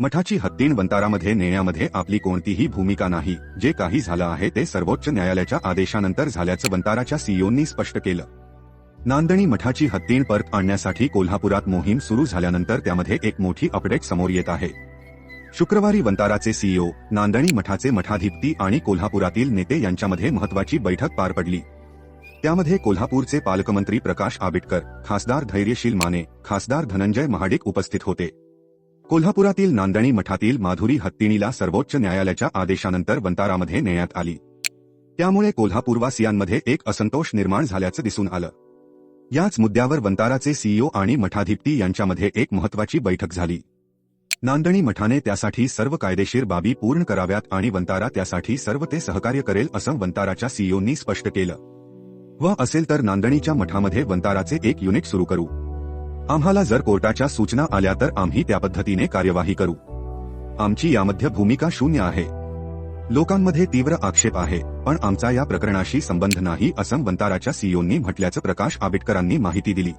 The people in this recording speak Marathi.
मठाची हत्तीण वंतारामध्ये नेण्यामध्ये आपली कोणतीही भूमिका नाही. जे काही झालं आहे ते सर्वोच्च न्यायालयाच्या आदेशानंतर झाल्याचं वंताराच्या सीईओंनी स्पष्ट केलं. नांदणी मठाची हत्तीण परत आणण्यासाठी कोल्हापुरात मोहीम सुरू झाल्यानंतर त्यामध्ये एक मोठी अपडेट समोर येत आहे. शुक्रवारी वंताराचे सीईओ नांदणी मठाचे मठाधिपती आणि कोल्हापुरातील नेते यांच्यामध्ये महत्वाची बैठक पार पडली. त्यामध्ये कोल्हापूरचे पालकमंत्री प्रकाश आबिटकर खासदार धैर्यशील माने खासदार धनंजय महाडिक उपस्थित होते. कोल्हापुरातील नांदणी मठातील माधुरी हत्तीणीला सर्वोच्च न्यायालयाच्या आदेशानंतर वंतारामध्ये नेण्यात आली. त्यामुळे कोल्हापूरवासियांमध्ये एक असंतोष निर्माण झाल्याचं दिसून आलं. याच मुद्द्यावर वंताराचे सीईओ आणि मठाधिपती यांच्यामध्ये एक महत्वाची बैठक झाली. नांदणी मठाने त्यासाठी सर्व कायदेशीर बाबी पूर्ण कराव्यात आणि वंतारा त्यासाठी सर्व ते सहकार्य करेल असं वंताराच्या सीईओंनी स्पष्ट केलं. व असेल तर नांदणीच्या मठामध्ये वंताराचे एक युनिट सुरू करू. आम्हाला जर कोर्टाच्या सूचना आल्या तर आम्ही त्या पद्धतीने कार्यवाही करू. आमची यामध्ये भूमिका शून्य आहे. लोकांमध्ये तीव्र आक्षेप आहे पण आमचा या प्रकरणाशी संबंध नाही असं वंताराच्या सीईओंनी म्हटल्याचं प्रकाश आबिटकरांनी माहिती दिली.